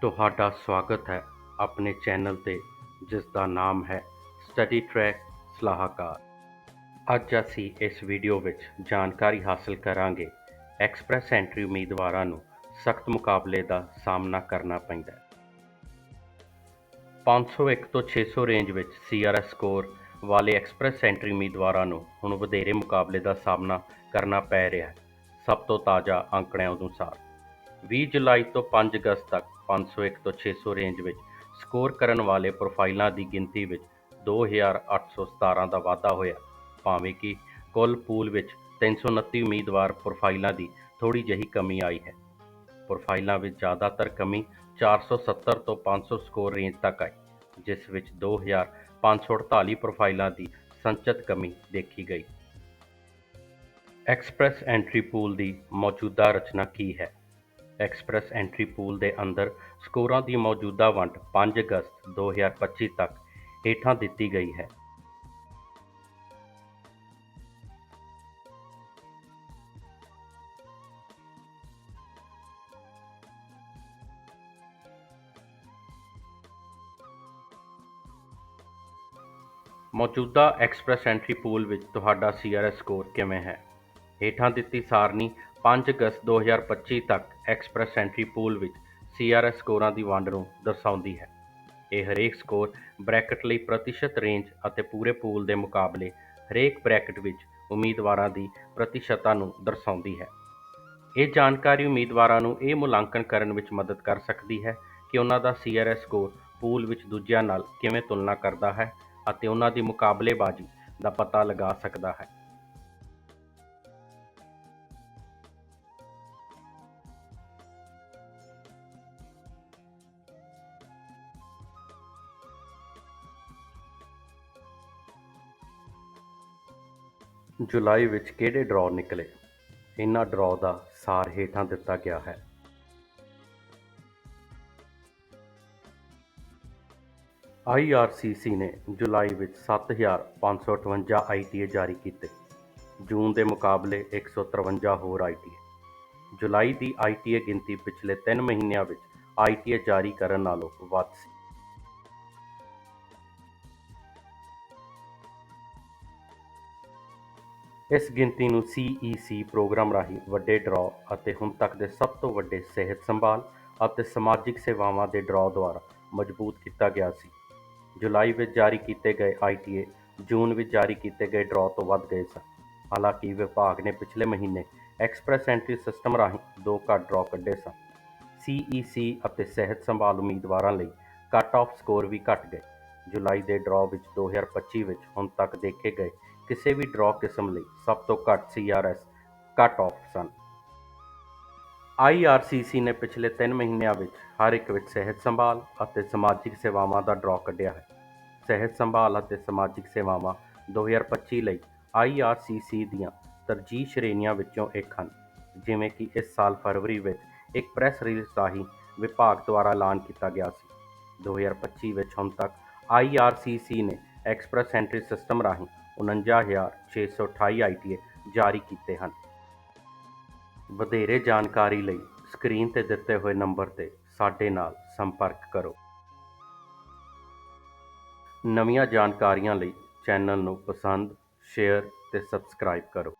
ਤੁਹਾਡਾ ਸਵਾਗਤ ਹੈ ਆਪਣੇ ਚੈਨਲ ਤੇ ਜਿਸ ਦਾ ਨਾਮ ਹੈ ਸਟੱਡੀ ਟਰੈਕ ਸਲਾਹਕਾਰ। ਅੱਜ ਅਸੀਂ ਇਸ ਵੀਡੀਓ ਵਿੱਚ ਜਾਣਕਾਰੀ ਹਾਸਲ ਕਰਾਂਗੇ ਐਕਸਪ੍ਰੈਸ ਐਂਟਰੀ ਉਮੀਦਵਾਰਾਂ ਨੂੰ ਸਖਤ ਮੁਕਾਬਲੇ ਦਾ ਸਾਹਮਣਾ ਕਰਨਾ ਪੈਂਦਾ ਹੈ। 501 ਤੋਂ 600 ਰੇਂਜ ਵਿੱਚ ਸੀਆਰਐਸ ਸਕੋਰ ਵਾਲੇ ਐਕਸਪ੍ਰੈਸ ਐਂਟਰੀ ਉਮੀਦਵਾਰਾਂ ਨੂੰ ਹੁਣ ਵਧੇਰੇ ਮੁਕਾਬਲੇ ਦਾ ਸਾਹਮਣਾ ਕਰਨਾ ਪੈ ਰਿਹਾ ਹੈ। ਸਭ ਤੋਂ ਤਾਜ਼ਾ ਅੰਕੜਿਆਂ ਅਨੁਸਾਰ 20 ਜੁਲਾਈ ਤੋਂ 5 ਅਗਸਤ ਤੱਕ 501 ਤੋਂ 600 ਰੇਂਜ ਵਿੱਚ ਸਕੋਰ ਕਰਨ ਵਾਲੇ ਪ੍ਰੋਫਾਈਲਾਂ ਦੀ ਗਿਣਤੀ ਵਿੱਚ 2817 ਦਾ ਵਾਧਾ ਹੋਇਆ। ਭਾਵੇਂ ਕਿ ਕੁੱਲ ਪੂਲ ਵਿੱਚ 329 ਉਮੀਦਵਾਰ ਪ੍ਰੋਫਾਈਲਾਂ ਦੀ ਥੋੜੀ ਜਿਹੀ ਕਮੀ ਆਈ ਹੈ। ਪ੍ਰੋਫਾਈਲਾਂ ਵਿੱਚ ਜ਼ਿਆਦਾਤਰ ਕਮੀ 470 ਤੋਂ 500 ਸਕੋਰ ਰੇਂਜ ਤੱਕ ਆਈ, ਜਿਸ ਵਿੱਚ 2548 ਪ੍ਰੋਫਾਈਲਾਂ ਦੀ ਸੰਚਿਤ ਕਮੀ ਦੇਖੀ ਗਈ। ਐਕਸਪ੍ਰੈਸ ਐਂਟਰੀ ਪੂਲ ਦੀ ਮੌਜੂਦਾ ਰਚਨਾ ਕੀ ਹੈ? ਐਕਸਪ੍ਰੈਸ ਐਂਟਰੀ ਪੂਲ ਦੇ ਅੰਦਰ ਸਕੋਰਾਂ ਦੀ ਮੌਜੂਦਾ ਵੰਡ 5 ਅਗਸਤ 2025 ਤੱਕ ਹੇਠਾਂ ਦਿੱਤੀ ਗਈ ਹੈ। ਮੌਜੂਦਾ ਐਕਸਪ੍ਰੈਸ ਐਂਟਰੀ ਪੂਲ ਵਿੱਚ ਤੁਹਾਡਾ ਸੀਆਰਐਸ ਸਕੋਰ ਕਿਵੇਂ ਹੈ? ਹੇਠਾਂ ਦਿੱਤੀ ਸਾਰਣੀ 5 ਅਗਸਤ 2025 ਤੱਕ ਐਕਸਪ੍ਰੈਸ ਐਂਟਰੀ ਪੂਲ ਵਿੱਚ ਸੀਆਰਐਸ ਸਕੋਰਾਂ ਦੀ ਵੰਡ ਨੂੰ ਦਰਸਾਉਂਦੀ ਹੈ। ਇਹ ਹਰੇਕ ਸਕੋਰ ਬ੍ਰੈਕਟ ਲਈ ਪ੍ਰਤੀਸ਼ਤ ਰੇਂਜ ਅਤੇ ਪੂਰੇ ਪੂਲ ਦੇ ਮੁਕਾਬਲੇ ਹਰੇਕ ਬ੍ਰੈਕਟ ਵਿੱਚ ਉਮੀਦਵਾਰਾਂ ਦੀ ਪ੍ਰਤੀਸ਼ਤਤਾ ਨੂੰ ਦਰਸਾਉਂਦੀ ਹੈ। ਇਹ ਜਾਣਕਾਰੀ ਉਮੀਦਵਾਰਾਂ ਨੂੰ ਇਹ ਮੁਲਾਂਕਣ ਕਰਨ ਵਿੱਚ ਮਦਦ ਕਰ ਸਕਦੀ ਹੈ ਕਿ ਉਹਨਾਂ ਦਾ ਸੀਆਰਐਸ ਸਕੋਰ ਪੂਲ ਵਿੱਚ ਦੂਜਿਆਂ ਨਾਲ ਕਿਵੇਂ ਤੁਲਨਾ ਕਰਦਾ ਹੈ ਅਤੇ ਉਹਨਾਂ ਦੀ ਮੁਕਾਬਲੇਬਾਜ਼ੀ ਦਾ ਪਤਾ ਲਗਾ ਸਕਦਾ ਹੈ। ਜੁਲਾਈ ਵਿੱਚ ਕਿਹੜੇ ਡਰਾਅ ਨਿਕਲੇ? ਇਹਨਾਂ ਡਰਾਅ ਦਾ ਸਾਰ ਹੇਠਾਂ ਦਿੱਤਾ ਗਿਆ ਹੈ। ਆਈਆਰਸੀਸੀ ਨੇ ਜੁਲਾਈ ਵਿੱਚ 7558 ਆਈਟੀਏ ਜਾਰੀ ਕੀਤੇ। ਜੂਨ ਦੇ ਮੁਕਾਬਲੇ 153 ਹੋਰ ਆਈਟੀਏ ਜੁਲਾਈ ਦੀ ਆਈਟੀਏ ਗਿਣਤੀ ਪਿਛਲੇ 3 ਮਹੀਨਿਆਂ ਵਿੱਚ ਆਈਟੀਏ ਜਾਰੀ ਕਰਨ ਨਾਲੋਂ ਵੱਧ ਸੀ। ਇਸ ਗਿਣਤੀ ਨੂੰ ਸੀਈਸੀ ਪ੍ਰੋਗਰਾਮ ਰਾਹੀਂ ਵੱਡੇ ਡਰਾਅ ਅਤੇ ਹੁਣ ਤੱਕ ਦੇ ਸਭ ਤੋਂ ਵੱਡੇ ਸਿਹਤ ਸੰਭਾਲ ਅਤੇ ਸਮਾਜਿਕ ਸੇਵਾਵਾਂ ਦੇ ਡਰਾਅ ਦੁਆਰਾ ਮਜ਼ਬੂਤ ਕੀਤਾ ਗਿਆ ਸੀ। ਜੁਲਾਈ ਵਿੱਚ ਜਾਰੀ ਕੀਤੇ ਗਏ ਆਈਟੀਏ ਜੂਨ ਵਿੱਚ ਜਾਰੀ ਕੀਤੇ ਗਏ ਡਰਾਅ ਤੋਂ ਵੱਧ ਗਏ ਸਨ। ਹਾਲਾਂਕਿ ਵਿਭਾਗ ਨੇ ਪਿਛਲੇ ਮਹੀਨੇ ਐਕਸਪ੍ਰੈਸ ਐਂਟਰੀ ਸਿਸਟਮ ਰਾਹੀਂ ਦੋ ਘੱਟ ਡਰਾਅ ਕੱਢੇ ਸਨ। ਸੀਈਸੀ ਅਤੇ ਸਿਹਤ ਸੰਭਾਲ ਉਮੀਦਵਾਰਾਂ ਲਈ ਕੱਟ ਆਫ ਸਕੋਰ ਵੀ ਘਟ ਗਏ। ਜੁਲਾਈ ਦੇ ਡਰਾਅ ਵਿੱਚ 2025 ਵਿੱਚ ਹੁਣ ਤੱਕ ਦੇਖੇ ਗਏ ਕਿਸੇ ਵੀ ਡਰਾਅ ਕਿਸਮ ਲਈ ਸਭ ਤੋਂ ਘੱਟ ਸੀਆਰਐਸ ਕੱਟ ਆਫ ਸਨ। ਆਈਆਰਸੀਸੀ ਨੇ ਪਿਛਲੇ 3 ਮਹੀਨਿਆਂ ਵਿੱਚ ਹਰ ਇੱਕ ਵਿੱਚ ਸਿਹਤ ਸੰਭਾਲ ਅਤੇ ਸਮਾਜਿਕ ਸੇਵਾਵਾਂ ਦਾ ਡਰਾਅ ਕੱਢਿਆ ਹੈ। ਸਿਹਤ ਸੰਭਾਲ ਅਤੇ ਸਮਾਜਿਕ ਸੇਵਾਵਾਂ 2025 ਲਈ ਆਈਆਰਸੀਸੀ ਦੀਆਂ ਤਰਜੀਹ ਸ਼੍ਰੇਣੀਆਂ ਵਿੱਚੋਂ ਇੱਕ ਹਨ, ਜਿਵੇਂ ਕਿ ਇਸ ਸਾਲ ਫਰਵਰੀ ਵਿੱਚ ਇੱਕ ਪ੍ਰੈਸ ਰਿਲੀਜ਼ ਰਾਹੀਂ ਵਿਭਾਗ ਦੁਆਰਾ ਐਲਾਨ ਕੀਤਾ ਗਿਆ ਸੀ। 2025 ਵਿੱਚ ਹੁਣ ਤੱਕ ਆਈਆਰਸੀਸੀ ਨੇ ਐਕਸਪ੍ਰੈਸ ਐਂਟਰੀ ਸਿਸਟਮ ਰਾਹੀਂ 49628 ਆਈਟੀਏ ਜਾਰੀ ਕੀਤੇ ਹਨ। ਵਧੇਰੇ ਜਾਣਕਾਰੀ ਲਈ ਸਕਰੀਨ ਤੇ ਦਿੱਤੇ ਹੋਏ ਨੰਬਰ ਤੇ ਸਾਡੇ ਨਾਲ ਸੰਪਰਕ ਕਰੋ। ਨਵੀਆਂ ਜਾਣਕਾਰੀਆਂ ਲਈ ਚੈਨਲ ਨੂੰ ਪਸੰਦ, ਸ਼ੇਅਰ ਤੇ ਸਬਸਕ੍ਰਾਈਬ ਕਰੋ।